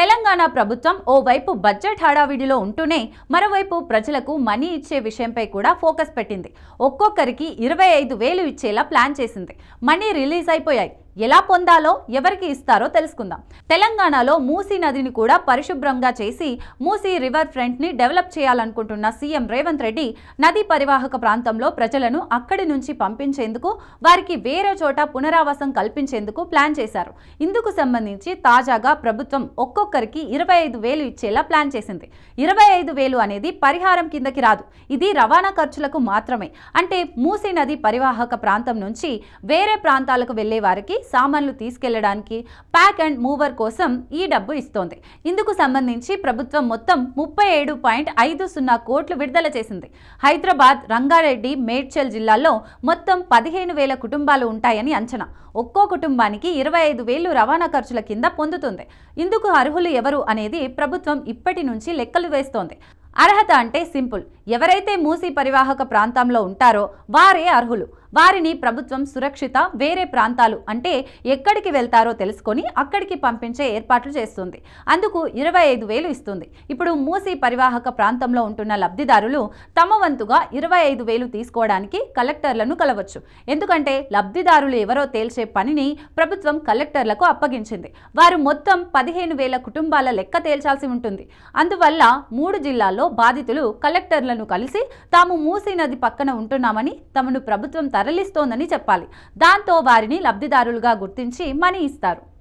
తెలంగాణ ప్రభుత్వం ఓవైపు బడ్జెట్ హడావిడిలో ఉంటూనే మరోవైపు ప్రజలకు మనీ ఇచ్చే విషయంపై కూడా ఫోకస్ పెట్టింది. ఒక్కొక్కరికి ఇరవై ఐదు వేలు ఇచ్చేలా ప్లాన్ చేసింది. మనీ రిలీజ్ అయిపోయాయి. ఎలా పొందాలో ఎవరికి ఇస్తారో తెలుసుకుందాం. తెలంగాణలో మూసీ నదిని కూడా పరిశుభ్రంగా చేసి మూసీ రివర్ ఫ్రంట్ని డెవలప్ చేయాలనుకుంటున్న సీఎం రేవంత్ రెడ్డి నదీ పరివాహక ప్రాంతంలో ప్రజలను అక్కడి నుంచి పంపించేందుకు వారికి వేరే చోట పునరావాసం కల్పించేందుకు ప్లాన్ చేశారు. ఇందుకు సంబంధించి తాజాగా ప్రభుత్వం ఒక్కొక్కరికి ఇరవై ఐదు వేలు ఇచ్చేలా ప్లాన్ చేసింది. ఇరవై ఐదు వేలు అనేది పరిహారం కిందకి రాదు. ఇది రవాణా ఖర్చులకు మాత్రమే. అంటే మూసీ నది పరివాహక ప్రాంతం నుంచి వేరే ప్రాంతాలకు వెళ్ళే వారికి సామాన్లు తీసుకెళ్ళడానికి ప్యాక్ అండ్ మూవర్ కోసం ఈ డబ్బు ఇస్తోంది. ఇందుకు సంబంధించి ప్రభుత్వం మొత్తం ముప్పై ఏడు పాయింట్ ఐదు సున్నా కోట్లు విడుదల చేసింది. హైదరాబాద్ రంగారెడ్డి మేడ్చల్ జిల్లాల్లో మొత్తం పదిహేను వేల కుటుంబాలు ఉంటాయని అంచనా. ఒక్కో కుటుంబానికి ఇరవై ఐదు వేలు రవాణా ఖర్చుల కింద పొందుతుంది. ఇందుకు అర్హులు ఎవరు అనేది ప్రభుత్వం ఇప్పటి నుంచి లెక్కలు వేస్తోంది. అర్హత అంటే సింపుల్. ఎవరైతే మూసీ పరివాహక ప్రాంతంలో ఉంటారో వారే అర్హులు. వారిని ప్రభుత్వం సురక్షిత వేరే ప్రాంతాలు అంటే ఎక్కడికి వెళ్తారో తెలుసుకొని అక్కడికి పంపించే ఏర్పాట్లు చేస్తుంది. అందుకు ఇరవై ఐదు వేలు ఇస్తుంది. ఇప్పుడు మూసీ పరివాహక ప్రాంతంలో ఉంటున్న లబ్ధిదారులు తమ వంతుగా ఇరవై ఐదు వేలు తీసుకోవడానికి కలెక్టర్లను కలవచ్చు. ఎందుకంటే లబ్ధిదారులు ఎవరో తేల్చే పనిని ప్రభుత్వం కలెక్టర్లకు అప్పగించింది. వారు మొత్తం పదిహేను వేల కుటుంబాల లెక్క తేల్చాల్సి ఉంటుంది. అందువల్ల మూడు జిల్లాల్లో బాధితులు కలెక్టర్లను కలిసి తాము మూసీ నది పక్కన ఉంటున్నామని తమను ప్రభుత్వం తరలిస్తోందని చెప్పాలి. దాంతో వారిని లబ్ధిదారులుగా గుర్తించి మనీ ఇస్తారు.